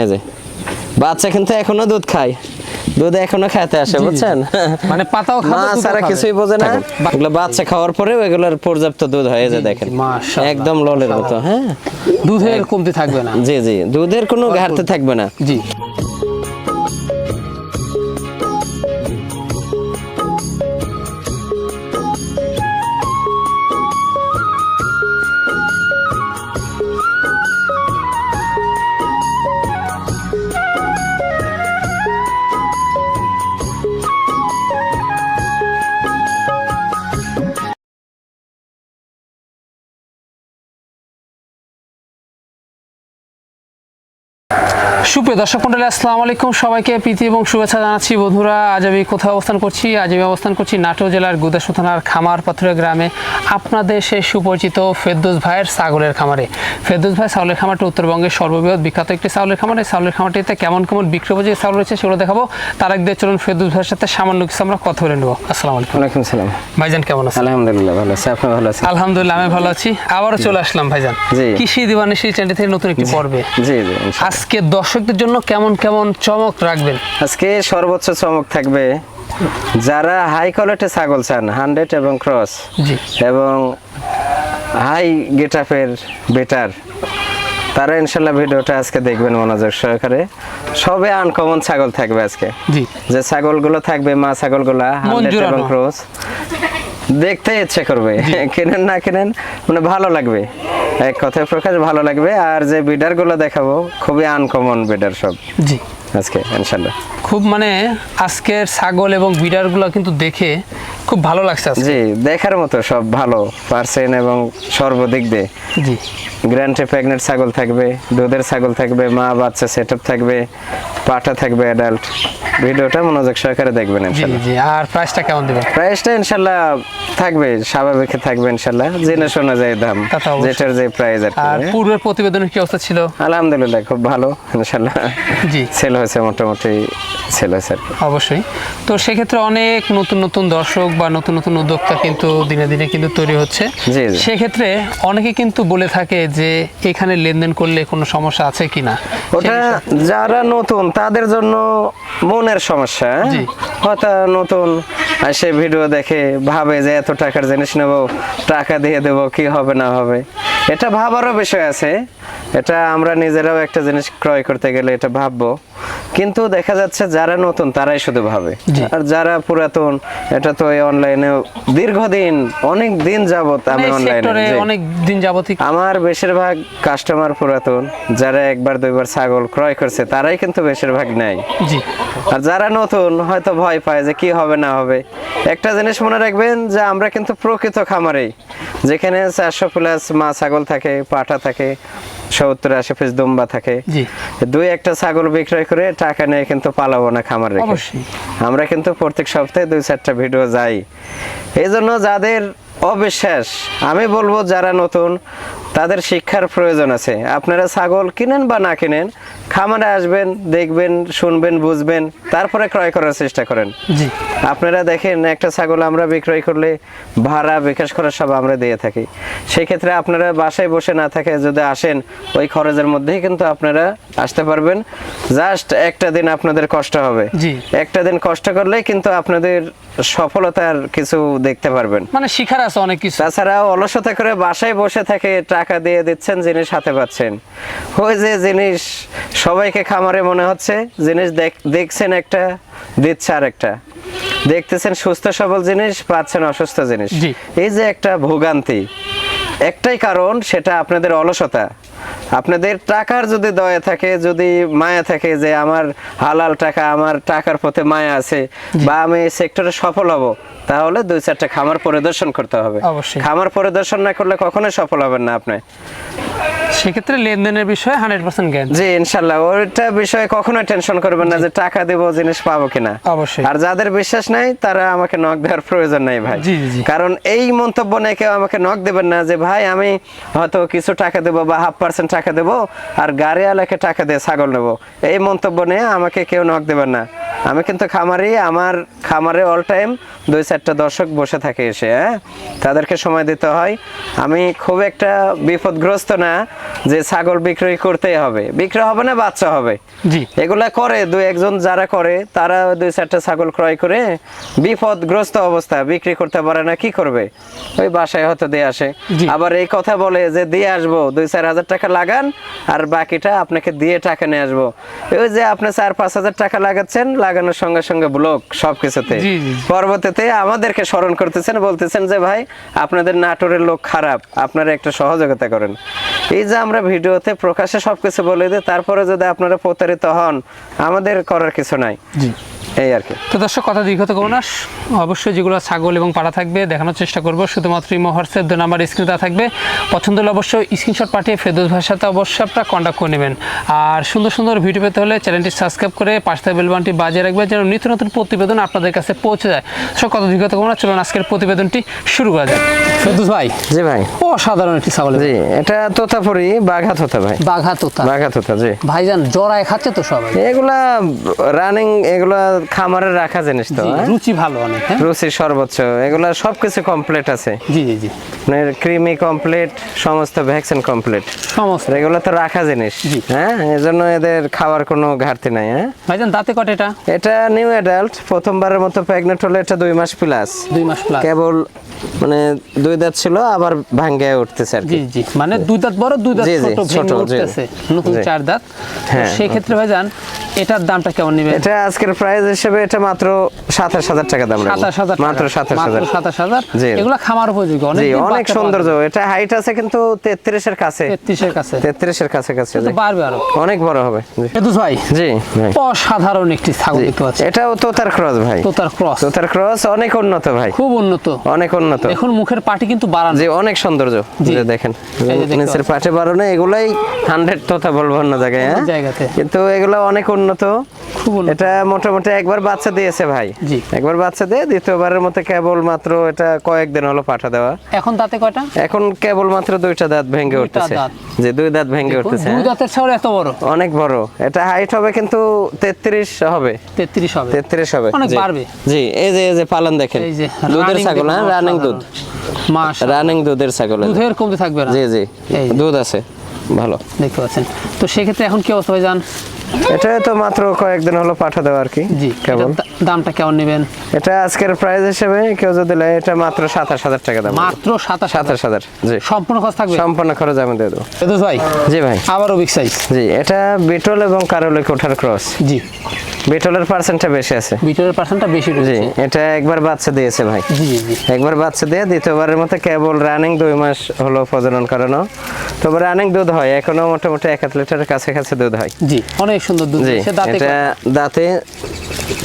এই যে। বাচ্চা কিন্তু এখনও দুধ খায়। দুধ এখনও খাইতে আসে। বুঝছেন? মানে পাতাও খাবে, না সারা কিছুই বোঝে না। এগুলো বাচ্চা খাওয়ার পরে এগুলোর পর্যাপ্ত দুধ হয়ে যায় দেখেন। একদম ললের মতো হ্যাঁ? দুধের কমতি থাকবে না। জি জি। দুধের কোনো ঘাটতি থাকবে না। জি। সুপ্রিয় দর্শক মন্ডলী আসসালামু আলাইকুম। সবাইকে প্রীতি এবং শুভেচ্ছা জানাচ্ছি। বন্ধুরা আজ আমি কোথায় অবস্থান করছি? আজ আমি অবস্থান করছি নাটোর জেলার গুদাসু থানার খামার গ্রামে। আপনাদের সেই সুপরিচিত ফেরদৌস ভাইয়ের ছাগলের খামারে। ফেরদৌস ভাই ছাগলের খামারটি উত্তরবঙ্গের সর্ববৃহৎ বিখ্যাত একটি ছাগলের খামার। এই ছাগলের খামারটিতে কেমন কেমন বিক্রি উপযোগী ছাগল রয়েছে সেগুলো দেখাবো। তার আগে চলুন ফেরদৌস ভাইয়ের সাথে সামান্য কিছু আমরা কথা বলে নেব। আসসালামু আলাইকুম। ওয়ালাইকুম সালাম। ভাইজান কেমন আছেন? আলহামদুলিল্লাহ ভালো আছি। আপনি ভালো আছেন? আলহামদুলিল্লাহ আমি ভালো আছি। আবারও চলে আসলাম ভাইজান। কৃষি দিবানি সেই চ্যানেল থেকে নতুন একটি পর্বে। জি জি আজকে দর্শকদের জন্য কেমন কেমন চমক রাখবেন? আজকে সর্বোচ্চ চমক থাকবে যারা হাই কোয়ালিটি ছাগল চান হান্ড্রেড এবং ক্রস এবং হাই গেটাপের বেটার তারা ইনশাল্লাহ ভিডিওটা আজকে দেখবেন মনোযোগ সহকারে। সবে আনকমন ছাগল থাকবে আজকে। যে ছাগলগুলো থাকবে মা ছাগলগুলা হান্ড্রেড এবং ক্রস দেখতে ইচ্ছে করবে। কেনেন না কেনেন মানে ভালো লাগবে। এক কথায় প্রকাশ ভালো লাগবে। আর যে বিডারগুলো দেখাবো খুবই আনকমন বিডার সব। জি। আজকে ইনশাল্লাহ। খুব মানে আজকের ছাগল এবং বিডারগুলো কিন্তু দেখে খুব ভালো লাগছে। জি দেখার মতো সব ভালো পার্সেন এবং সর্বদিক দিয়ে। জি। গ্র্যান্ডে প্রেগনেন্ট ছাগল থাকবে দুধের ছাগল থাকবে মা বাচ্চা সেট থাকবে পাটা থাকবে অ্যাডাল্ট ভিডিওটা মনোযোগ সহকারে দেখবেন জি জি আর প্রাইসটা কেমন দিবেন? প্রাইসটা ইনশাল্লাহ থাকবে স্বাভাবিক থাকবে ইনশাল্লাহ জেনে শোনা যায় দাম যেটার যে প্রাইস আর আর পূর্বের প্রতিবেদনের কি অবস্থা ছিল? আলহামদুলিল্লাহ খুব ভালো ইনশাআল্লাহ জি। সেল হয়েছে মোটামুটি আর কি। অবশ্যই তো সেক্ষেত্রে অনেক নতুন নতুন দর্শক বা নতুন নতুন উদ্যোক্তা কিন্তু দিনে দিনে কিন্তু তৈরি হচ্ছে। সেক্ষেত্রে অনেকে কিন্তু বলে থাকে যে এখানে লেনদেন করলে কোনো সমস্যা আছে কিনা ওটা যারা নতুন তাদের জন্য মনের সমস্যা হ্যাঁ? হয়তো নতুন সে ভিডিও দেখে ভাবে যে এত টাকার জিনিস নেব টাকা দিয়ে দেবো কি হবে না হবে এটা ভাবারও বিষয় আছে। এটা আমরা নিজেরাও একটা জিনিস ক্রয় করতে গেলে এটা ভাববো। কিন্তু দেখা যাচ্ছে যারা নতুন তারাই শুধু ভাবে। আর যারা পুরাতন এটা তো অনলাইনে দীর্ঘদিন অনেক দিন যাবত আমি মানে অনলাইনে অনেক দিন যাবতই আমার বেশিরভাগ কাস্টমার পুরাতন যারা একবার দুইবার ছাগল ক্রয় করছে তারাই কিন্তু বেশিরভাগ নেয়। আর যারা নতুন হয়তো ভয় পায় যে কি হবে না হবে। একটা জিনিস মনে রাখবেন যে আমরা কিন্তু প্রকৃত খামারেই যেখানে চারশো প্লাস মা ছাগল থাকে পাঠা থাকে সত্তর আশি পিস দুম্বা থাকে দুই একটা ছাগল বিক্রয় করে টাকা নিয়ে কিন্তু পালাবো না খামার রেখে। আমরা কিন্তু প্রত্যেক সপ্তাহে দুই চারটা ভিডিও যাই। এই জন্য যাদের অবিশ্বাস। আমি বলব যারা নতুন তাদের শিক্ষার প্রয়োজন আছে। আপনারা ছাগল কিনেন বা না কিনেন খামারে আসবেন দেখবেন শুনবেন বুঝবেন তারপরে ক্রয় করার চেষ্টা করেন। জি। আপনারা দেখেন একটা ছাগল আমরা বিক্রয় করলে ভাড়া বিকাশ করা সব আমরা দিয়ে থাকি। সেক্ষেত্রে আপনারা বাসায় বসে না থাকে যদি আসেন ওই খরচের মধ্যেই কিন্তু আপনারা আসতে পারবেন। জাস্ট একটা দিন আপনাদের কষ্ট হবে। জি। একটা দিন কষ্ট করলেই কিন্তু আপনাদের সফলতার কিছু দেখতে পারবেন। মানে শিখার আছে অনেক কিছু। তাছাড়া অলসতা করে বাসায় বসে থেকে টাকা দিয়ে দিচ্ছেন জিনিস হাতে পাচ্ছেন। ওই যে জিনিস সবাইকে খামারে মনে হচ্ছে জিনিস দেখ- দেখছেন একটা দিচ্ছে আর একটা দেখতেছেন সুস্থ সবল জিনিস পাচ্ছেন অসুস্থ জিনিস। এই যে একটা ভোগান্তি একটাই কারণ সেটা আপনাদের অলসতা। আপনাদের টাকার যদি দয়া থাকে যদি মায়া থাকে যে আমার হালাল টাকা আমার টাকার পথে মায়া আছে বা আমি এই সেক্টরে সফল হব তাহলে দুই চারটা খামার পরিদর্শন করতে হবে। অবশ্যই। খামার পরিদর্শন না করলে কখনোই সফল হবেন না আপনি। সেক্ষেত্রে লেনদেনের বিষয়ে হান্ড্রেড পার্সেন্ট জ্ঞান। জি ইনশাল্লাহ। ওইটা বিষয়ে কখনোই টেনশন করবেন না যে টাকা দেব জিনিস পাবো কিনা। অবশ্যই। আর যাদের বিশ্বাস নাই তারা আমাকে নক দেওয়ার প্রয়োজন নাই ভাই। জি, জি, জি। কারণ এই মন্তব্য নিয়ে কেউ আমাকে নক দেবেন না যে ভাই আমি হয়তো কিছু টাকা দেবো বা হাফ পার্সেন্ট টাকা দেবো আর গাড়িওয়ালাকে টাকা দিয়ে ছাগল নেব। এই মন্তব্য নিয়ে আমাকে কেউ নক দেবেন না। আমি কিন্তু খামারি আমার খামারে অল টাইম দুই চারটা দর্শক বসে থাকে এসে হ্যাঁ? তাদেরকে সময় দিতে হয়। আমি খুব একটা বিপদগ্রস্ত না যে ছাগল বিক্রয় করতেই হবে। বিক্রয় হবে না বাচ্চা হবে। জি। এগুলা করে দুই একজন যারা করে তারা দুই চারটা ছাগল ক্রয় করে বিপদগ্রস্ত অবস্থা বিক্রি করতে পারে না কি করবে? ওই বাসায় হয়তো দিয়ে আসে। আবার এই কথা বলে যে দিয়ে আসব দুই চার হাজার টাকা লাগান আর বাকিটা আপনাকে দিয়ে টাকা নিয়ে আসব। ওই যে আপনি চার পাঁচ হাজার টাকা লাগাচ্ছেন লাগানোর সঙ্গে সঙ্গে ব্লক সবকিছুতে। পরবর্তীতে আমাদেরকে স্মরণ করতেছেন বলতেছেন যে ভাই আপনাদের নাটোরের লোক খারাপ আপনারা একটা সহযোগিতা করেন। এই যে আমরা ভিডিওতে প্রকাশ্যে সবকিছু বলে দিই, তারপরে যদি আপনারা প্রতারিত হন, আমাদের করার কিছু নাই। এই আর কি। তো দর্শক কথা দীর্ঘত করব না। অবশ্যই যেগুলো ছাগল এবং পাড়া থাকবে দেখানোর চেষ্টা করব। শুধুমাত্র ইমো হোয়াটসঅ্যাপ দু নাম্বার স্ক্রিনে দেওয়া থাকবে। পছন্দ হলে অবশ্যই স্ক্রিনশট পাঠিয়ে ফেরদৌস সাথে অবশ্যই আপনারা কন্ট্যাক্ট করে নেবেন। আর সুন্দর সুন্দর ভিডিও পেতে হলে চ্যানেলটি সাবস্ক্রাইব করে পাশে বেলবানটি বাজিয়ে রাখবেন যেন নিত্য নতুন প্রতিবেদন আপনাদের কাছে পৌঁছে যায়। সব কথা দীর্ঘত করব না। চলুন আজকের প্রতিবেদনটি শুরু করা যায় ফেরদৌস ভাই জি ভাই। অসাধারণ একটি ছাগল। জি এটা তোতাপুরি বাঘা তোতা ভাই। বাঘা তোতা। বাঘা তোতা জি। ভাইজান জড়ায় খাচ্ছে তো সবাই। এগুলা রানিং এগুলা খামারে রাখা জিনিস তো হ্যাঁ? রুচি ভালো অনেক হ্যাঁ? রুচি সর্বোচ্চ এগুলা সবকিছু কমপ্লিট আছে। জি জি জি। ক্রিমি কমপ্লিট সমস্ত ভ্যাকসিন কমপ্লিট সমস্ত। এগুলো তো রাখা জিনিস হ্যাঁ? এজন্য এদের খাওয়ার কোনো ঘাটতি নাই হ্যাঁ? ভাইজান দাঁতে কটা এটা? এটা নিউ অ্যাডাল্ট প্রথমবারের মতো প্রেগনেন্ট হলে এটা দুই মাস প্লাস দুই মাস প্লাস কেবল মানে দুই দাঁত ছিল আবার ভাঙ্গে উঠতেছে আর জি জি। মানে দুই দাঁত বড় দুই দাঁত ছোট ভেঙে উঠতেছে। নতুন চার দাঁত। হ্যাঁ। সেই ক্ষেত্রে ভাইজান এটার দামটা কেমন নেবেন? এটা আজকের প্রাইস হিসেবে এটা মাত্র সাতাশ হাজার টাকা দাম মাত্র সাতাশ হাজার। সাতাশ হাজার? এগুলো খামার উপযোগী অনেক অনেক সৌন্দর্য। এটা হাইট আছে কিন্তু তেত্রিশের কাছে। তেত্রিশের কাছে। তেত্রিশের কাছে কাছে বাড়বে আরও। অনেক বড় হবে। ভাই জি অসাধারণ একটি ছাগল দেখতে পাচ্ছি। এটাও তোতার ক্রস ভাই। তো তার ক্রস। তোতার ক্রস অনেক উন্নত ভাই। খুব উন্নত। অনেক উন্নত। এখন মুখের পাটি কিন্তু বাড়ানো। জি অনেক সৌন্দর্য। যে দেখেন নিচের পাটে বাড়ানো এগুলাই হান্ড্রেড তোতা বলব অন্য জায়গায় হ্যাঁ। কিন্তু এগুলো অনেক উন্নত। খুব উন্নত। এটা মোটামুটি একবার বাচ্চা দিয়েছে ভাই। জি। একবার বাচ্চা দিয়ে দ্বিতীয়বারের মতো কেবল মাত্র এটা কয়েকদিন হলো পাঠা দেওয়া। এখন দাঁতে কয়টা? এখন কেবল মাত্র দুইটা দাঁত ভেঙে উঠতেছে যে দুই দাঁত ভেঙে উঠতেছে দুই হ্যাঁ। দাঁতের ছাগল এত বড়। অনেক বড়। এটা হাইট হবে কিন্তু তেত্রিশ হবে। তেত্রিশ হবে। তেত্রিশ হবে অনেক জি। বাড়বে। জি এই যে এই যে পালন দেখেন এই যে দুধের ছাগল দেখুন, হ্যাঁ রানিং দুধ। মাস রানিং দুধের ছাগল। দুধের কমতে থাকবে না। জি জি দুধ আছে। ভালো। দেখতে পাচ্ছেন। তো সেক্ষেত্রে এখন কি অবস্থা ভাই জান এটা তো মাত্র কয়েকদিন হলো পাঠা দেওয়া আর কি জি কেমন দামটা কেমন নেবেন? এটা আজকের প্রাইস হিসেবে কেউ যদি নেয় এটা মাত্র সাতাশ হাজার টাকা দাম। মাত্র সাতাশ সাতাশ হাজার জি। সম্পূর্ণ খরচ থাকবে? সম্পূর্ণ খরচ আমি দিয়ে দেবো। ভাই? জি ভাই। আবারও বিগ সাইজ জি এটা বিটল এবং কারোলে কোঠার ক্রস জি। বিটলের পার্সেন্টটা বেশি আছে। বিটরের পার্সেন্টটা বেশি জি রয়েছে। এটা একবার বাচ্চা দিয়েছে ভাই। জি জি একবার বাচ্চা দিয়ে দ্বিতীয়বারের মতো কেবল রানিং দুই মাস হলো প্রজনন করানো। তবে রানিং দুধ হয় এখনও মোটামুটি এক লিটারের কাছে কাছে দুধ হয়। জি অনেক সুন্দর দুধ এটা দাঁতে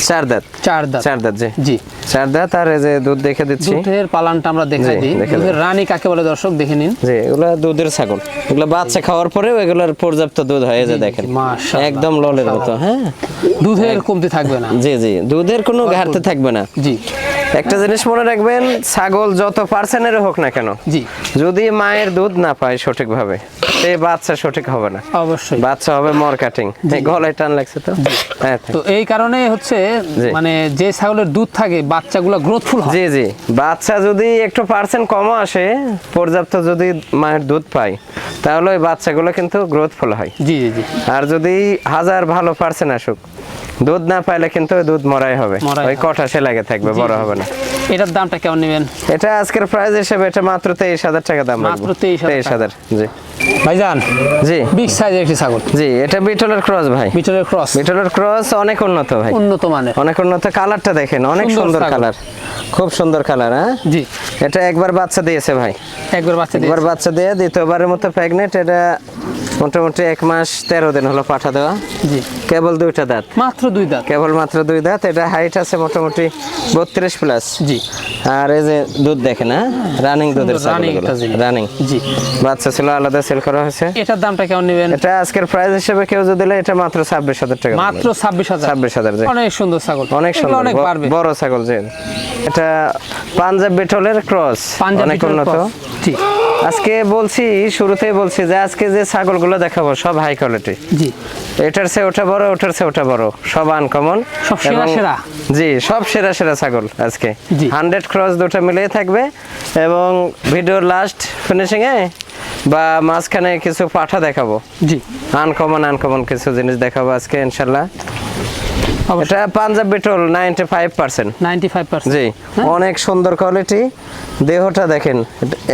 চার দাঁত। চার দাঁত। চার দাঁত জি। জি। চার দাঁত আর এই যে দুধ দেখে দিচ্ছি। দুধের পালানটা আমরা দেখাই দিই। দুধের রানী কাকে বলে দর্শক দেখে নিন। জি এগুলা দুধের ছাগল। এগুলো বাচ্চা খাওয়ার পরেও এগুলোর পর্যাপ্ত দুধ হয় এই যে দেখেন। মাশাআল্লাহ, একদম ললের মতো হ্যাঁ। দুধের কমতি থাকবে না। জি জি দুধের কোনো ঘাটতি থাকবে না। জি। একটা জিনিস মনে রাখবেন ছাগল যত পার্সেন্টের হোক না কেন জি। যদি মায়ের দুধ না পায় সঠিকভাবে সে বাচ্চা সঠিক হবে না। অবশ্যই। বাচ্চা হবে মর কাটিং। গলায় টান লাগছে তো? হ্যাঁ তো এই কারণে হচ্ছে মানে যে ছাগলের দুধ থাকে বাচ্চাগুলো গ্রোথফুল হয়। জি জি। বাচ্চা যদি একটু পার্সেন্ট কমও আসে পর্যাপ্ত যদি মায়ের দুধ পায় তাহলে ওই বাচ্চাগুলো কিন্তু গ্রোথফুল হয়। জি জি জি। আর যদি হাজার ভালো পার্সেন্ট আসুক দুধ না পাইলে কিন্তু দুধ মরাই হবে। ওই। কঠা সে লাগে থাকবে বড় হবে না। এটার দামটা কেমন নেবেন? এটা আজকের প্রাইস হিসেবে এটা মাত্র তেইশ হাজার টাকা দাম মাত্র 23,000 তেইশ হাজার জি। ভাইজান জি। বিগ সাইজের একটি ছাগল। জি এটা বিটলের ক্রস ভাই। বিটরের ক্রস। বিটলের ক্রস অনেক উন্নত ভাই। উন্নত মানের। অনেক উন্নত। কালারটা দেখেন অনেক সুন্দর কালার। খুব সুন্দর কালার হ্যাঁ? জি। এটা একবার বাচ্চা দিয়েছে ভাই। একবার বাচ্চা দিয়ে একবার বাচ্চা দিয়ে দ্বিতীয়বারের মতো প্রেগনেন্ট এটা মোটামুটি এক মাস তেরো দিন হলো পাঠা দেওয়া। জি। কেবল দুইটা দাঁত। মাত্র দুই দাঁত। কেবল মাত্র দুই দাঁত এটা হাইট আছে মোটামুটি বত্রিশ প্লাস জি। আর এই যে দুধ দেখেন হ্যাঁ? রানিং দুধের। রানিং জি। বাচ্চা ছিল আলাদা সেল করা হয়েছে। এটার দামটা কেমন নেবেন? এটা আজকের প্রাইস হিসেবে কেউ যদি দিলে এটা মাত্র ছাব্বিশ হাজার টাকা। মাত্র ছাব্বিশ হাজার। ছাব্বিশ হাজার অনেক সুন্দর ছাগল। অনেক সুন্দর অনেক বড় ছাগল যে এটা পাঞ্জাব বিটলের ক্রস অনেক উন্নত। আজকে বলছি শুরুতেই বলছি যে আজকে যে ছাগলগুলো দেখাবো সব হাই কোয়ালিটি জি। এটার সে ওটা বড় ওটার সে ওটা বড় সব আনকমন সব সেরা সেরা? জি সব সেরা সেরা ছাগল আজকে। জি। হান্ড্রেড ক্রস দুটো মিলিয়ে থাকবে এবং ভিডিওর লাস্ট ফিনিশিং এ বা মাঝখানে কিছু পাঠা দেখাবো। জি। আনকমন আনকমন কিছু জিনিস দেখাবো আজকে ইনশাল্লাহ। এটা Punjab Beetal ninety five percent ninety five percent জি অনেক সুন্দর কোয়ালিটি দেহটা দেখেন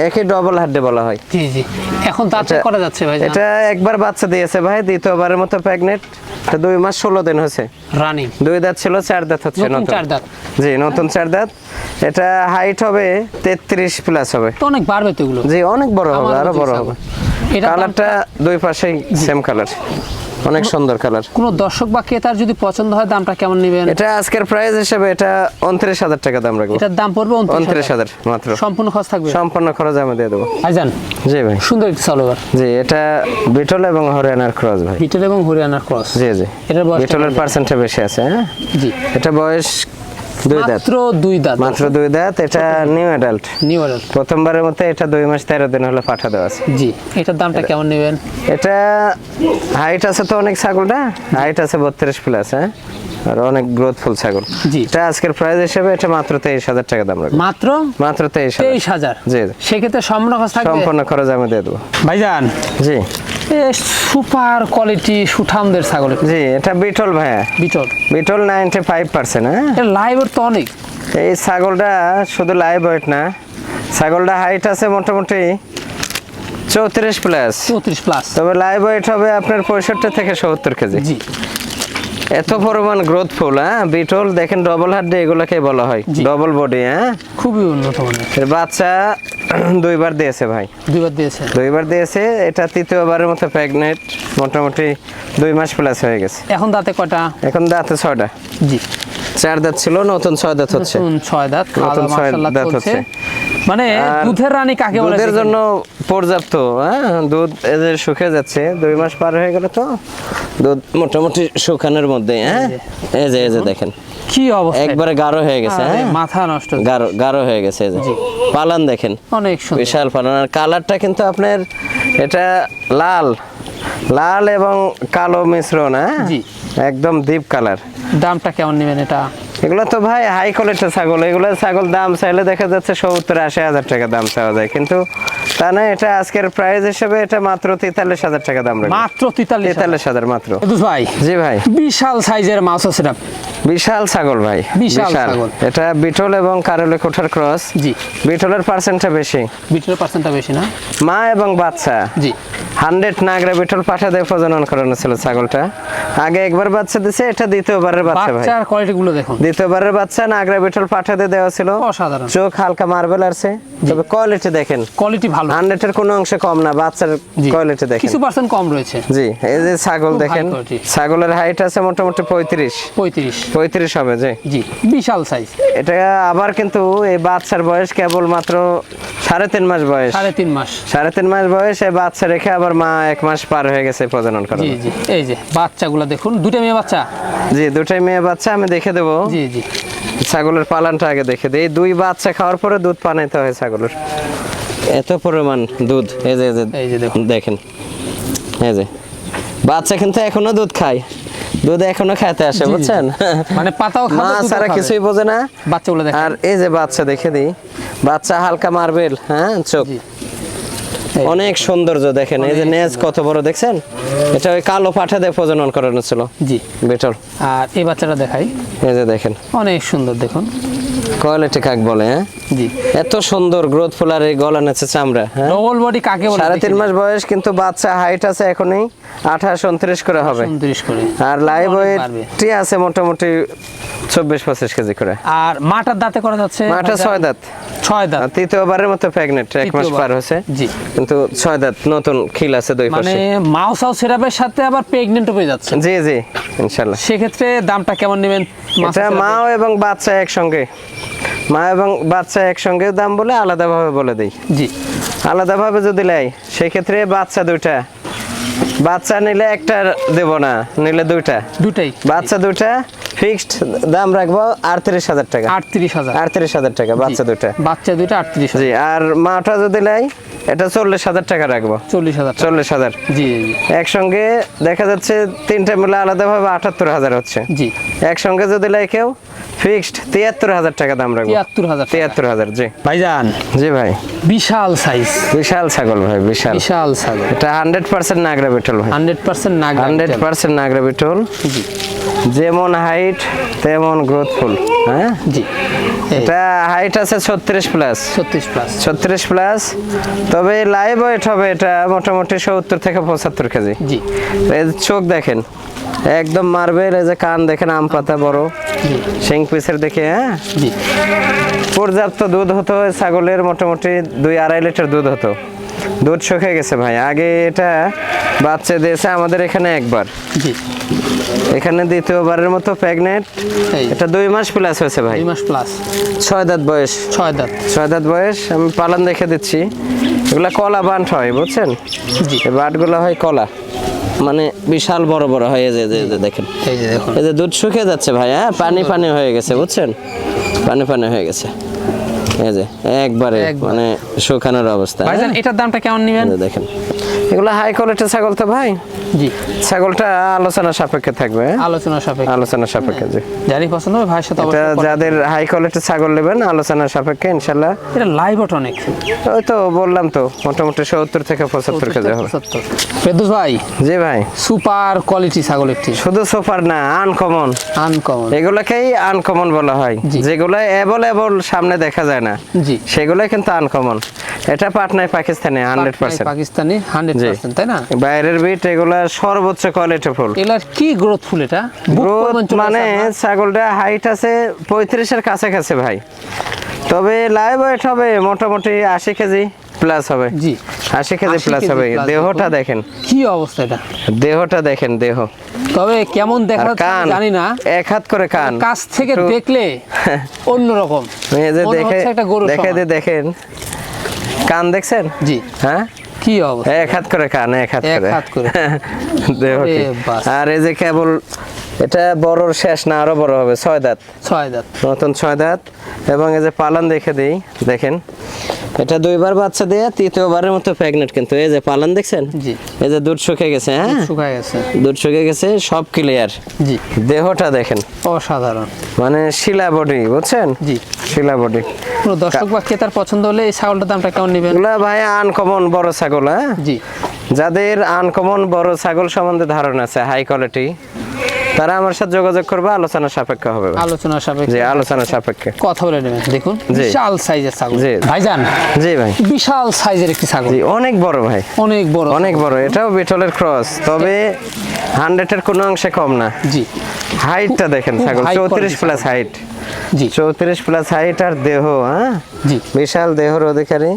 একে ডবল হাড্ডে বলা হয়। জি জি। এখন এটা- করা যাচ্ছে ভাই এটা একবার বাচ্চা দিয়েছে ভাই দ্বিতীয়বারের মতো প্রেগন্যান্ট প্রেগনেন্ট দুই মাস ষোলো দিন হয়েছে। রানিং দুই দাঁত ছিল চার দাঁত হচ্ছে নতুন চার দাঁত। জি নতুন চার দাঁত। এটা হাইট হবে তেত্রিশ প্লাস হবে। তো অনেক বাড়বে তো এগুলো? জি অনেক বড় হবে আরও বড়। হবে। কালারটা দুই পাশেই সেম কালার অনেক সুন্দর কালার। কোন দর্শক বা ক্রেতার যদি পছন্দ হয় দামটা কেমন নেবেন? এটা আজকের প্রাইস হিসেবে এটা উনত্রিশ হাজার টাকা দাম রাখব। এটার দাম পড়বে উনত্রিশ উনত্রিশ হাজার মাত্র। সম্পূর্ণ খরচ থাকবে? সম্পূর্ণ খরচ আমি দিয়ে দেবো। ভাইজান জি ভাই। সুন্দর একটি সালোয়ার জি এটা বিটল এবং হরিয়ানার ক্রস ভাই। বিটল এবং হরিয়ানার ক্রস জি জি। এটা বিটলের? পার্সেন্টটা বেশি আছে হ্যাঁ? জি। এটা বয়স দুই দাঁত। মাত্র দুই দাঁত। মাত্র দুই দাঁত এটা নিউ অ্যাডাল্ট নিউ অ্যাডাল্ট প্রথমবারের মতো এটা দুই মাস তেরো দিন হলে পাঠা দেওয়া আছে। জি এটার দামটা কেমন নেবেন? এটা হাইট আছে তো অনেক ছাগলটা হাইট আছে বত্রিশ প্লাস হ্যাঁ? আর অনেক গ্রোথফুল ছাগল। জি। এটা আজকের প্রাইস হিসেবে এটা মাত্র তেইশ হাজার টাকা দাম রাখব। মাত্র মাত্র তেইশ তেইশ হাজার? জি। সেক্ষেত্রে সম্পূর্ণ খরচ থাকবে? সম্পূর্ণ খরচ আমি দিয়ে দেবো। ভাইজান। জি। সুপার কোয়ালিটি সুঠামদের ছাগল জি এটা বিটল ভাইয়া। Beetal. Beetal ninety five percent হ্যাঁ? এর লাইভের তো অনেক। এই ছাগলটা শুধু লাইভ ওয়েট না ছাগলটা হাইট আছে মোটামুটি চৌত্রিশ প্লাস চৌত্রিশ প্লাস তবে লাইভ ওয়েট হবে আপনার পঁয়ষট্টি থেকে সত্তর কেজি। জি। এত পরিমাণ গ্রোথফুল হ্যাঁ? বিটল দেখেন ডবল হাড্ডি এগুলোকে বলা হয়। ডবল বডি হ্যাঁ? খুবই উন্নত মানের। বাচ্চা দুইবার দিয়েছে ভাই। দুইবার দিয়েছে? দুইবার দিয়েছে এটা তৃতীয়বারের মতো প্রেগনেন্ট মোটামুটি দুই মাস প্লাস হয়ে গেছে। এখন দাঁতে কটা এখন দাঁতে ছটা জি। চার দাঁত ছিল নতুন ছয় দাঁত হচ্ছে। নতুন ছয় দাঁত নতুন ছয় দাঁত হচ্ছে। মানে দুধের রানী কাকে বলে দুধের জন্য পর্যাপ্ত হ্যাঁ? দুধ এদের শুকিয়ে যাচ্ছে দুই মাস পার হয়ে গেল তো। দুধ মোটামুটি শুকানোর মধ্যে হ্যাঁ? এই যে। এই যে দেখেন। কি অবস্থা? একবারে গাঢ় হয়ে গেছে হ্যাঁ? মাথা নষ্ট গাঢ় গাঢ় হয়ে গেছে এই যে। পালান দেখেন। অনেক সুন্দর। বিশাল পালান। আর কালারটা কিন্তু আপনার এটা লাল। লাল এবং কালো মিশ্রণ হ্যাঁ? জি। একদম ডিপ কালার দামটা কেমন নেবেন এটা? এগুলো তো ভাই হাই কোয়ালিটির ছাগল। এগুলো ছাগল দাম চাইলে দেখা যাচ্ছে সত্তর আশি হাজার টাকা দাম চাওয়া যায়। কিন্তু তা না এটা আজকের প্রাইস হিসেবে এটা মাত্র তেতাল্লিশ হাজার টাকা দাম মাত্র তেতাল্লিশ তেতাল্লিশ হাজার মাত্র। ভাই জি ভাই। বিশাল সাইজের মাছ আছে বিশাল ছাগল ভাই বিশাল। এটা বিটল এবং কারলে কোঠার ক্রস জি। বিটলের পার্সেন্টটা বেশি। বিটের পার্সেন্টটা বেশি না? মা এবং বাচ্চা। জি। হান্ড্রেড নাগরা বিটল পাঠা দিয়ে প্রজনন করানো ছিল ছাগলটা। আগে একবার বাচ্চা দিছে এটা দ্বিতীয়বারের বাচ্চা ভাই। বাচ্চার কোয়ালিটি গুলো দেখুন। দ্বিতীয়বারের বাচ্চা নাগরা বিটল পাঠা দিয়ে দেওয়া ছিল। অসাধারণ। চোখ হালকা মার্বেল আছে। তবে কোয়ালিটি দেখেন। কোয়ালিটি ভালো। হান্ড্রেডের কোনো অংশে কম না বাচ্চার কোয়ালিটি দেখেন। কিছু পার্সেন্ট কম রয়েছে। জি এই যে ছাগল দেখেন ছাগলের হাইট আছে মোটামুটি পঁয়ত্রিশ। পঁয়ত্রিশ। পঁয়ত্রিশ হবে যে জি বিশাল সাইজ এটা আবার কিন্তু এই বাচ্চার বয়স কেবল মাত্র সাড়ে তিন মাস বয়স। সাড়ে তিন মাস। সাড়ে তিন মাস বয়স এই বাচ্চা রেখে আবার মা এক মাস পার হয়ে গেছে প্রজনন করা জি জি এই যে বাচ্চাগুলো দেখুন দুটো মেয়ে বাচ্চা? জি দুটাই মেয়ে বাচ্চা আমি দেখে দেবো। জি জি। ছাগলের পালানটা আগে দেখে দিই। দুই বাচ্চা খাওয়ার পরে দুধ পানাইতে হয় ছাগলের। এত পরিমাণ দুধ। এই যে এই যে দেখুন। দেখেন। এই যে। বাচ্চা কিন্তু এখনও দুধ খায়। দুধ এখনও খাইতে আসে। বুঝছেন? মানে পাতাও খাবে, মা সারা কিছুই বোঝে না। বাচ্চাগুলো দেখেন। আর এই যে বাচ্চা দেখে দিই। বাচ্চা হালকা মার্বেল হ্যাঁ চোখ। অনেক সৌন্দর্য দেখেন এই যে নেজ কত বড় দেখছেন? এটা ওই কালো পাঠা দিয়ে প্রজনন করানো ছিল। জি। বেটর আর এই বাচ্চাটা দেখাই। এই যে দেখেন। অনেক সুন্দর দেখুন। কোয়ালিটি কাক বলে হ্যাঁ? জি। এত সুন্দর গ্রোথ ফুল আর এই গলা নেছে চামড়া হ্যাঁ? ডবল বডি কাকে বলে সাড়ে তিন মাস বয়স কিন্তু বাচ্চা হাইট আছে এখনই আঠাশ উনত্রিশ করে হবে। উনত্রিশ করে। আর লাইভ। ওয়েটটি আছে মোটামুটি চব্বিশ পঁচিশ কেজি করে। আর মাটার দাঁতে করা যাচ্ছে মাটা ছয় দাঁত। ছয় দাঁত। তৃতীয়বারের মতো প্রেগনেন্ট এক মাস পার হয়েছে। জি। কিন্তু ছয় দাঁত নতুন খিল আছে দুই মানে পাশে। মাউসাও সিরাপের সাথে আবার প্রেগনেন্টও পেয়ে যাচ্ছে। জি জি ইনশাল্লাহ। সেক্ষেত্রে দামটা কেমন নেবেন? এটা syrup-এর? এবং বাচ্চা একসঙ্গে। মা এবং বাচ্চা একসঙ্গে দাম বলে আলাদাভাবে বলে দিই। জি। আলাদাভাবে যদি লাই সেক্ষেত্রে বাচ্চা দুইটা। বাচ্চা নিলে একটা দেব না নিলে দুইটা। দুটাই বাচ্চা দুইটা ফিক্সড দাম রাখব আটত্রিশ হাজার টাকা। আটত্রিশ হাজার। আটত্রিশ হাজার টাকা বাচ্চা দুইটা। বাচ্চা দুইটা আটত্রিশ জি আর মাটা যদি লাই এটা চল্লিশ হাজার টাকা রাখব। চল্লিশ হাজার চল্লিশ হাজার। জি জি একসঙ্গে দেখা যাচ্ছে তিনটা মিলে আলাদাভাবে আটাত্তর হাজার হচ্ছে। জি। একসঙ্গে যদি লাই কেউ ফিক্সড তিয়াত্তর হাজার টাকা দাম রাখব। তিয়াত্তর হাজার। তিয়াত্তর হাজার জি। ভাইজান। জি ভাই। বিশাল সাইজ বিশাল ছাগল ভাই বিশাল। বিশাল ছাগল। এটা হান্ড্রেড পার্সেন্ট নাগরা বিটল ভাই। হান্ড্রেড পার্সেন্ট নাগ হান্ড্রেড পার্সেন্ট নাগরা বিটল। জি। যেমন হাইট তেমন গ্রোথফুল হ্যাঁ? জি। এটা হাইট আছে ছত্রিশ প্লাস ছত্রিশ প্লাস ছত্রিশ প্লাস তবে লাইভ ওয়েট হবে এটা মোটামুটি সত্তর থেকে পঁচাত্তর কেজি। জি। এই যে চোখ দেখেন একদম মার্বেল এই যে কান দেখেন আম পাতা বড়। জি। শিং পিসের দেখে হ্যাঁ? জি। পর্যাপ্ত দুধ হতো ছাগলের মোটামুটি দুই আড়াই লিটার দুধ হতো। দুধ শুকে গেছে ভাই। আগে এটা বাচ্চা দিয়েছে আমাদের এখানে একবার। এখানে দ্বিতীয়বারের মতো প্রেগনেন্ট এটা দুই মাস প্লাস হয়েছে ভাই। দুই মাস প্লাস ছয় দাঁত বয়স। ছয় দাঁত। ছয় দাঁত বয়স আমি পালন দেখে দিচ্ছি। এগুলা কলা বান্ট হয় বুঝছেন? বাটগুলো হয় কলা। মানে বিশাল বড় বড় হয় যে দেখুন। এই যে দুধ শুকিয়ে যাচ্ছে ভাই হ্যাঁ? পানি পানি হয়ে গেছে বুঝছেন? পানি পানি হয়ে গেছে। এই যে একবারে। মানে শুকানোর অবস্থা ভাইজান হ্যাঁ? এটার দামটা কেমন নেবেন দেখেন এগুলো হাই কোয়ালিটি ছাগল তো ভাই? জি। ছাগলটা আলোচনা সাপেক্ষে থাকবে হ্যাঁ? আলোচনা সাপেক্ষে। আলোচনা সাপেক্ষে জি। যারই পছন্দ হবে ভাইয়ের সাথে এটা যাদের হাই কোয়ালিটি ছাগল নেবেন আলোচনা সাপেক্ষে ইনশাআল্লাহ। এটা লাইভ অনেক ওই তো বললাম তো মোটামুটি 70 থেকে 75 কেজি হবে। 70 ফেরদৌস ভাই জি ভাই। সুপার কোয়ালিটি ছাগল একটি। শুধু সুপার না আনকমন আনকমন এগুলোকেই আনকমন বলা হয়। যেগুলো অ্যাভেলেবল সামনে দেখা যায় না। জি। সেগুলো কিন্তু আনকমন এটা পাটনায় পাকিস্তানে 100% পাকিস্তানি 100 তাই না? বাইরের বিট এগুলা সর্বোচ্চ কোয়ালিটি ফুল। এগুলা কি গ্রোথ এটা? গ্রোথ মানে ছাগলটা হাইট আছে 35 এর কাছাকাছি ভাই। তবে লাইভ ওয়েট হবে মোটামুটি 80 কেজি প্লাস হবে। জি। 80 কেজি প্লাস হবে। দেহটা দেখেন। কি অবস্থা দেহটা দেখেন দেহ। তবে কেমন দেখা যাচ্ছে জানি এক হাত করে কান। কাছ থেকে দেখলে অন্যরকম। দেখেন। কান দেখছেন? জি। হ্যাঁ? কি অবস্থা? এক হাত করে খান এক হাত এক হাত করে। আর এই যে কেবল এটা বড়র শেষ না আরও বড় হবে? ছয় দাঁত। ছয় দাঁত। নতুন ছয় দাঁত। এবং এই যে পালন দেখে দিই দেখেন। এটা দুইবার বাচ্চা দিয়ে তৃতীয়বারের মতো প্রেগনেন্ট কিন্তু। এই যে পালন দেখছেন? জি। এই যে দুধ শুকে গেছে হ্যাঁ? শুকায় গেছে। দুধ শুকে গেছে সব ক্লিয়ার জি। দেহটা দেখেন। অসাধারণ। মানে শিলা বডি বুঝছেন? জি। শিলা বডি কোনো দর্শক বা ক্রেতার পছন্দ হলে এই ছাগলটার দামটা কেমন নেবেন? এগুলা ভাই আনকমন বড় ছাগল হ্যাঁ? জি। যাদের আনকমন বড় ছাগল সম্বন্ধে ধারণা আছে হাই কোয়ালিটি তারা আমার সাথে যোগাযোগ করবে আলোচনা সাপেক্ষে হবে। আলোচনা জি সাপেক্ষে আলোচনা সাপেক্ষে। কথা বলে নেবেন দেখুন বিশাল সাইজের ছাগল। জি। ভাইজান জি ভাই। বিশাল সাইজের একটি ছাগল। জি অনেক বড় ভাই। অনেক বড় অনেক বড় এটাও বিটলের ক্রস। তবে হান্ড্রেডের কোনো অংশে কম না। জি। হাইটটা দেখেন ছাগল high চৌত্রিশ quality প্লাস হাইট জি। চৌত্রিশ প্লাস হাইট আর দেহ হ্যাঁ? জি। বিশাল দেহর অধিকারী।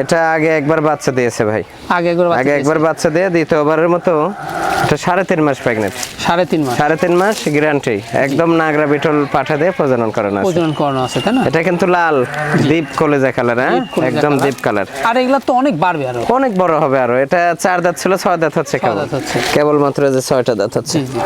এটা আগে একবার বাচ্চা দিয়েছে ভাই। আগে একবার আগে একবার বাচ্চা দিয়ে দ্বিতীয়বারের মতো এটা সাড়ে তিন মাস প্রেগনেন্ট সাড়ে তিন মাস। সাড়ে তিন মাস গ্যারান্টি একদম নাগরা বিটল পাঠা দিয়ে প্রজনন করানো আছে। প্রজনন করানো আছে তাই না? এটা কিন্তু লাল দ্বীপ কলেজা কালার হ্যাঁ? একদম। দ্বীপ কালার আর এগুলা তো অনেক বাড়বে আরও। অনেক বড় হবে আরও। এটা চার দাঁত ছিল ছয় দাঁত হচ্ছে কেবল। দাঁত হচ্ছে। কেবলমাত্র যে ছয়টা দাঁত হচ্ছে। জি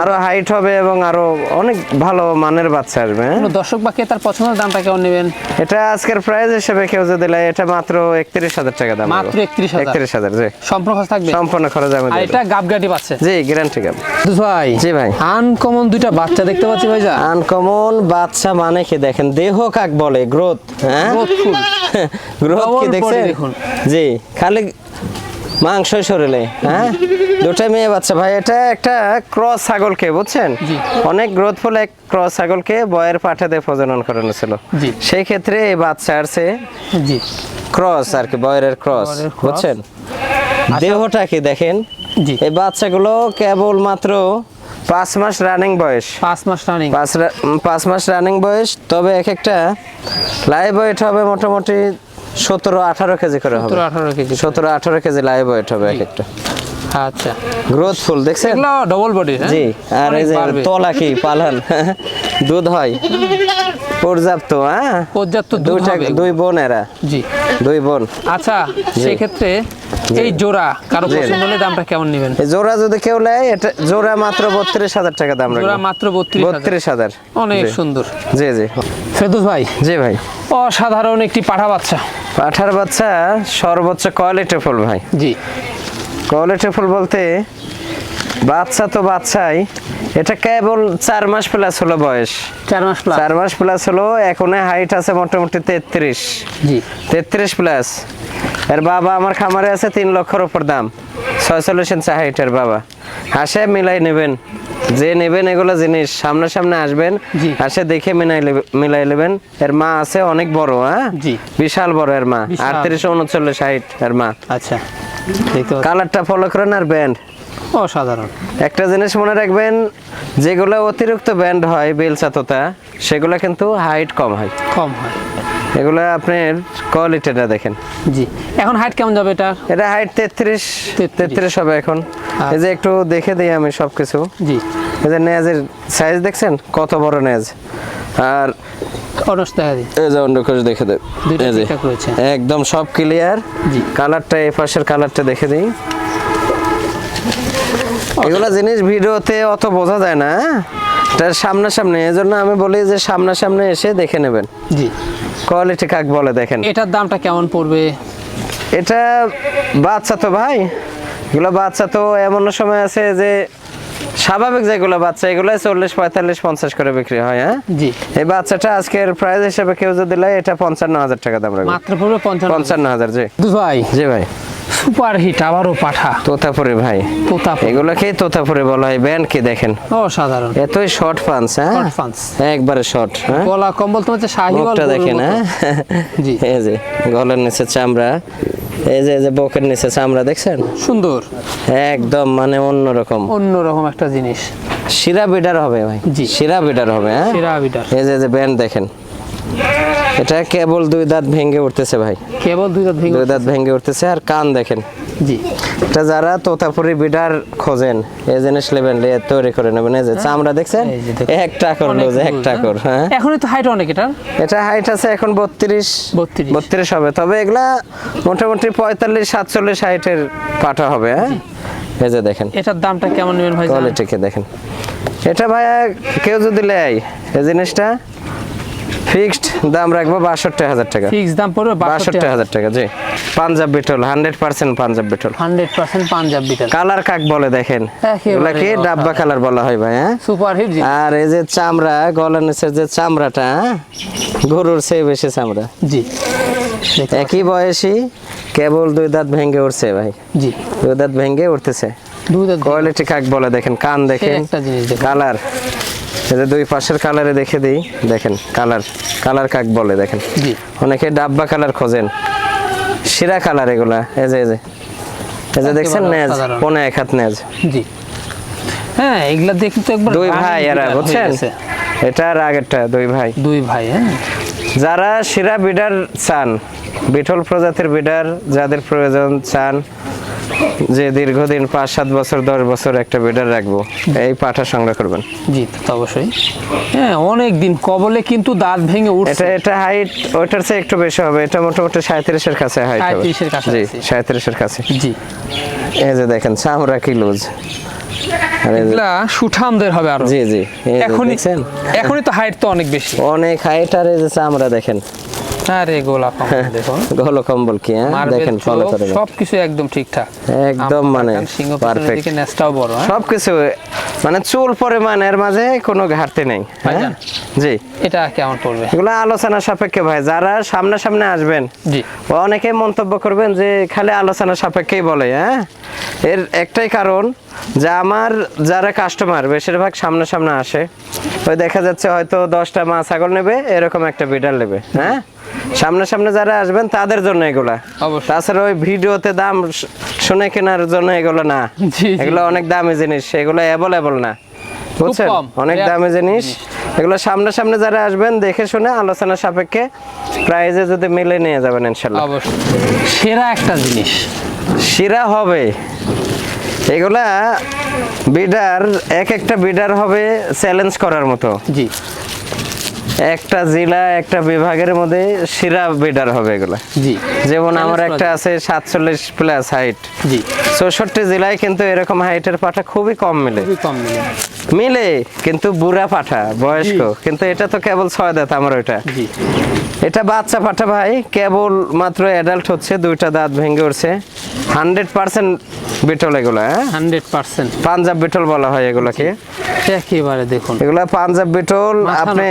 আরও হাইট হবে এবং আরও অনেক ভালো মানের বাচ্চা আসবে হ্যাঁ? দর্শক বা তার পছন্দের দামটা কেমন নেবেন? এটা আজকের প্রাইস হিসেবে কেউ যদি এটা মাত্র একত্রিশ হাজার টাকা দাম। মাত্র 31,000 একত্রিশ হাজার জি। সম্পূর্ণ খরচ থাকবে? সম্পূর্ণ খরচ আমি আর দিয়ে এটা গাবগাটি দেব। জি গ্যারান্টি গাব ভাই জি ভাই। আনকমন দুইটা বাচ্চা দেখতে পাচ্ছি ভাই যা আনকমন বাচ্চা মানে কি দেখেন দেহ কাক বলে? গ্রোথ হ্যাঁ। গ্রোথ কি দেখছেন? দেখুন। জি খালি মাংস শরীরে হ্যাঁ? দুটা মেয়ে বাচ্চা। ভাই এটা একটা ক্রস ছাগলকে বুঝছেন। অনেক গ্রোথফুল এক ক্রস ছাগলকে বয়ের পাঠাতে প্রজনন করানো ছিল সেই ক্ষেত্রে এই বাচ্চা আসছে জি। ক্রস আর কি বয়ের ক্রস বুঝছেন? দেহটা কি দেখেন? জি। এই বাচ্চাগুলো কেবল মাত্র পাঁচ মাস রানিং বয়স। পাঁচ মাস রানিং পাঁচ মাস রানিং বয়স তবে এক একটা লাইভ ওয়েট হবে মোটামুটি সতেরো আঠারো কেজি করে হবে। সতেরো আঠারো কেজি সতেরো আঠারো কেজি লাইভ ওয়েট হবে এক একটা আচ্ছা গ্রোথফুল দেখছেন? এগুলো ডবল বডি হ্যাঁ? জি আর এই যে তলা কি পালন? দুধ হয়? পর্যাপ্ত হ্যাঁ? পর্যাপ্ত দুধ হবে দুই বোন এরা। জি। দুই বোন। আচ্ছা সেক্ষেত্রে এই জোড়া কারও পছন্দ হলে দামটা কেমন নেবেন? জোড়া যদি কেউ নেয় এটা জোড়া মাত্র বত্রিশ হাজার টাকা দাম জোড়া মাত্র বত্রিশ হাজার। অনেক সুন্দর। জি জি। ফেরদৌস ভাই। জি ভাই। অসাধারণ একটি পাঠা বাচ্চা। পাঠার বাচ্চা সর্বোচ্চ কোয়ালিটি ফুল ভাই। জি। কোয়ালিটি ফুল বলতে বাচ্চা তো বাচ্চাই। এটা কেবল চার মাস প্লাস হলো বয়স। চার মাস প্লাস চার মাস প্লাস হলো এখন হাইট আছে মোটামুটি তেত্রিশ। জি। তেত্রিশ প্লাস এর বাবা আমার খামারে আছে তিন লক্ষর উপর দাম। ছয়চল্লিশ ইঞ্চি হাইটের বাবা। হাসে মিলাই নেবেন। যে নেবেন এগুলো জিনিস সামনে সামনে আসবেন আসে দেখে মিলাই নেবেন। এর মা আছে অনেক বড় হ্যাঁ? বিশাল বড় এর মা। বিশাল। আটত্রিশ উনচল্লিশ হাইট এর মা। আচ্ছা কালারটা ফলো করেন আর ব্যান্ড অসাধারণ। একটা জিনিস মনে রাখবেন যেগুলো অতিরিক্ত ব্যান্ড হয় বেলচাততা সেগুলো কিন্তু হাইট কম হয়। কম হয়। এগুলো আপনার কোয়ালিটিটা দেখেন? জি। এখন হাইট কেমন যাবে এটা এটা হাইট তেত্রিশ 33 তেত্রিশ হবে এখন। এই যে একটু দেখে দিই আমি সবকিছু। জি। এই যে নেজের সাইজ দেখছেন? কত বড় নেজ আর অনস দেখা দিই। এই যে অন্ডকোষ দেখে দেব এই যে একদম সব ক্লিয়ার জি। কালারটা এই পাশের কালারটা দেখে দিই। এগুলো জিনিস ভিডিওতে অত বোঝা যায় না হ্যাঁ? এটা সামনাসামনি এই জন্য আমি বলি যে সামনাসামনি এসে দেখে নেবেন। জি। কোয়ালিটি কাক বলে দেখেন। এটার দামটা কেমন পড়বে? এটা বাচ্চা তো ভাই এগুলো বাচ্চা তো এমন সময় আছে যে স্বাভাবিক যেগুলো বাচ্চা এগুলো চল্লিশ পঁয়তাল্লিশ পঞ্চাশ করে বিক্রি হয় হ্যাঁ? জি। এই বাচ্চাটা আজকের প্রাইস হিসেবে কেউ যদি নেয় এটা পঞ্চান্ন হাজার টাকা দাম রাখবে। মাত্র পড়বে পঞ্চান্ন হাজার। জি। ভাই। জি ভাই। সুপার হিট আবারও পাঠা। তোতাপুরি ভাই। তোতাপুরি। তোতাপুরি বলা হয়? ব্যান্ড কি দেখেন? অসাধারণ। এতই শর্ট পাঞ্চ হ্যাঁ। একবারে শর্ট হ্যাঁ? গলা কম্বল তো হচ্ছে শাহিওয়াল দেখেন হ্যাঁ? জি। এই যে গলার নিচে চামড়া। এই যে যে বকের নিচে চামড়া দেখছেন? সুন্দর। একদম মানে অন্যরকম। অন্যরকম একটা জিনিস। শিরা বিডার হবে ভাই। জি। শিরা বিডার হবে হ্যাঁ? শিরা বিটার এই যে যে ব্যান্ড দেখেন। এটা কেবল দুই দাঁত ভেঙে উঠতেছে ভাই। কেবল দুই দাঁত ভেঙে দুই দাঁত ভেঙে উঠতেছে আর কান দেখেন। জি। এটা যারা তোতাপুরি বিডার খোঁজেন এই জিনিস নেবেন তৈরি করে নেবেন। এই যে চামড়া দেখছেন। একটা কর লুজ একটা হ্যাঁ? কর হ্যাঁ। এখনই তো হাইট অনেক এটার। এটা হাইট আছে এখন বত্রিশ। 32 বত্রিশ হবে। তবে এগুলা মোটামুটি পঁয়তাল্লিশ সাতচল্লিশ হাইটের পাটা হবে হ্যাঁ? এই যে দেখেন। এটার দামটা কেমন নেবেন ভাই কোয়ালিটিকে দেখেন। এটা ভাইয়া কেউ যদি নেয় এই জিনিসটা ফিক্সড দাম রাখব বাষট্টি হাজার টাকা। দাম পড়বে বাষট্টি হাজার। টাকা জি। Punjab Beetal hundred percent Punjab Beetal. Hundred percent Punjab Beetal colour কাক বলে দেখেন? এগুলাকে ডাব্বা কালার বলা হয় ভাই হ্যাঁ? সুপার হিট আর এই যে চামড়া গলার নিচের যে চামড়াটা হ্যাঁ? গরুর চেয়ে বেশি চামড়া। জি। একই বয়সী কেবল দুই দাঁত ভেঙে উঠছে ভাই। জি। দুই দাঁত ভেঙে উঠতেছে। কোয়ালিটি কাক বলে দেখেন? কান দেখুন। কালার। যে দুই পাশের কালারে দেখে দিই। দেখেন কালার কালার কাক বলে দেখেন। অনেকে ডাব্বা কালার খোঁজেন। শিরা কালার এগুলা। এই যে এই যে। এই যে দেখছেন? নেজ। পনে এক হাত নেজ। জি। হ্যাঁ এগুলা দেখি তো একবার দুই ভাই এরা বুঝছেন? এটা আর আগেরটা দুই ভাই। দুই ভাই হ্যাঁ। যারা শিরা বিডার চান বিঠল প্রজাতির বিডার যাদের প্রয়োজন চান যে দীর্ঘদিন পাঁচ সাত বছর দশ বছর একটা বিডার রাখব এই পাঠা সংগ্রহ করবেন? জি তা অবশ্যই। হ্যাঁ অনেক দিন কবলে কিন্তু দাঁত ভেঙে এটা উঠছে। এটা হাইট ওইটার চেয়ে একটু বেশি হবে। এটা মোটামুটি সাঁত্রিশের কাছে হাইট হবে। 37 এর জি সাঁত্রিশের কাছে। জি। এই যে দেখেন চামড়া কি লুজ। এগুলা সুঠামদের হবে আরও। জি জি। এখনই এখনই তো হাইট তো অনেক বেশি। অনেক হাইট আর এই যে চামড়া দেখেন। আরে গোলাপ আমার দেখুন। গল কম্বল কি হ্যাঁ মার্বেল দেখেন ফলো করে সবকিছু একদম ঠিকঠাক। একদম মানে পারফেক্ট দিকে নেসটাও বড় হ্যাঁ। সবকিছু মানে চুল মাঝে কোনো ঘাটতি নেই হ্যাঁ? জি। এটা কেমন পড়বে? এগুলো আলোচনা সাপেক্ষে ভাই যারা সামনে সামনে আসবেন জি। অনেকে মন্তব্য করবেন যে খালি আলোচনা সাপেক্ষেই বলে হ্যাঁ? এর একটাই কারণ যে আমার যারা কাস্টমার বেশিরভাগ সামনে সামনে আসে। ওই দেখা যাচ্ছে হয়তো দশটা মা ছাগল নেবে এরকম একটা বিডার নেবে হ্যাঁ? সামনে সামনে যারা আসবেন তাদের জন্য এগুলা। তাছাড়া ওই ভিডিওতে দাম শুনে কেনার জন্য এগুলো না। এগুলো অনেক দামি জিনিস এগুলো অ্যাভেলেবল না। বুঝছেন? অনেক দামি জিনিস। এগুলো সামনে সামনে যারা আসবেন দেখে শুনে আলোচনা সাপেক্ষে প্রাইজে যদি মিলে নিয়ে যাবেন ইনশাল্লাহ। সেরা একটা জিনিস। শিরা হবে। এগুলা বিডার এক একটা বিডার হবে চ্যালেঞ্জ করার মতো। জি। একটা জেলা একটা বিভাগের মধ্যে শিরা বিডার হবে এগুলা। জি। যেমন আমার একটা আছে সাতচল্লিশ প্লাস হাইট জি। চৌষট্টি জেলায় কিন্তু এরকম হাইটের পাঠা খুবই কম মিলে। খুবই কম মিলে। মিলে কিন্তু বুড়া পাঠা বয়স্ক। কিন্তু এটা তো কেবল ছয় দাঁত আমার ওইটা। জি। এটা বাচ্চা পাঠা ভাই কেবল মাত্র অ্যাডাল্ট হচ্ছে দুইটা দাঁত ভেঙে উঠছে। হান্ড্রেড পার্সেন্ট বিটল এগুলো হ্যাঁ? হান্ড্রেড পার্সেন্ট পাঞ্জাব বিটল বলা হয় এগুলোকে। একেবারে দেখুন। এগুলা পাঞ্জাব বিটল আপনি।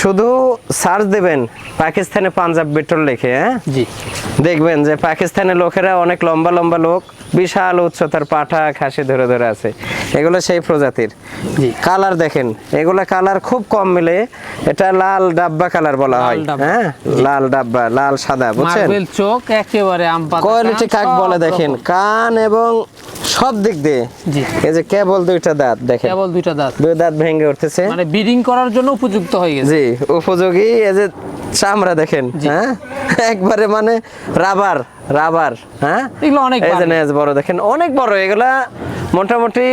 শুধু সার্চ দেবেন পাকিস্তানে পাঞ্জাব বিটল লিখে হ্যাঁ? জি। দেখবেন যে পাকিস্তানের লোকেরা অনেক লম্বা লম্বা লোক বিশাল উচ্চতার পাঠা খাসি ধরে ধরে আছে। এগুলো সেই প্রজাতির। জি। কালার দেখেন এগুলো কালার খুব কম মিলে এটা লাল ডাব্বা কালার বলা হয় হ্যাঁ? লাল ডাব্বা লাল সাদা বুঝছেন? চোখ একেবারে আম পাতা কোয়ালিটি কাক বলে দেখেন কান এবং সব দিক দিয়ে? জি। এই যে কেবল দুইটা দাঁত দেখেন। কেবল দুইটা দাঁত। দুই দাঁত ভেঙে উঠতেছে। মানে ব্রিডিং করার জন্য উপযুক্ত হয়ে গেছে। জি উপযোগী। এই যে চামড়া দেখেন হ্যাঁ? একবারে মানে রাবার রাবার হ্যাঁ? এগুলো অনেক এই যে নেজ বড় দেখেন অনেক বড়। এগুলা মোটামুটি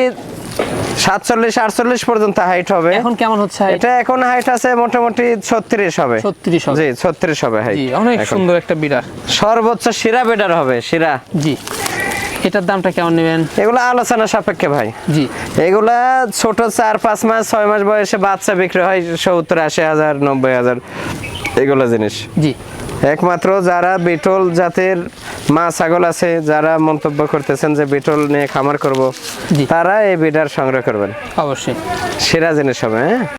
সাতচল্লিশ আটচল্লিশ পর্যন্ত হাইট হবে। এখন কেমন হচ্ছে এটা এখন হাইট আছে মোটামুটি ছত্রিশ হবে। ছত্রিশ হবে। জি ছত্রিশ হবে হাইট অনেক সুন্দর একটা বিড়াল। সর্বোচ্চ শিরা বেডার হবে শিরা। জি। এটার দামটা কেমন নেবেন? এগুলো আলোচনা সাপেক্ষে ভাই। জি। এগুলা ছোট চার পাঁচ মাস ছয় মাস বয়সে বাচ্চা বিক্রি হয় সত্তর আশি হাজার নব্বই হাজার এগুলো জিনিস। জি। একমাত্র যারা বিটল জাতের মা ছাগল আছে যারা মন্তব্য করতেছেন যে বিটল নিয়ে খামার করব জি। তারা এই বিডার সংগ্রহ করবেন। অবশ্যই। সেরা জিনিস হবে হ্যাঁ?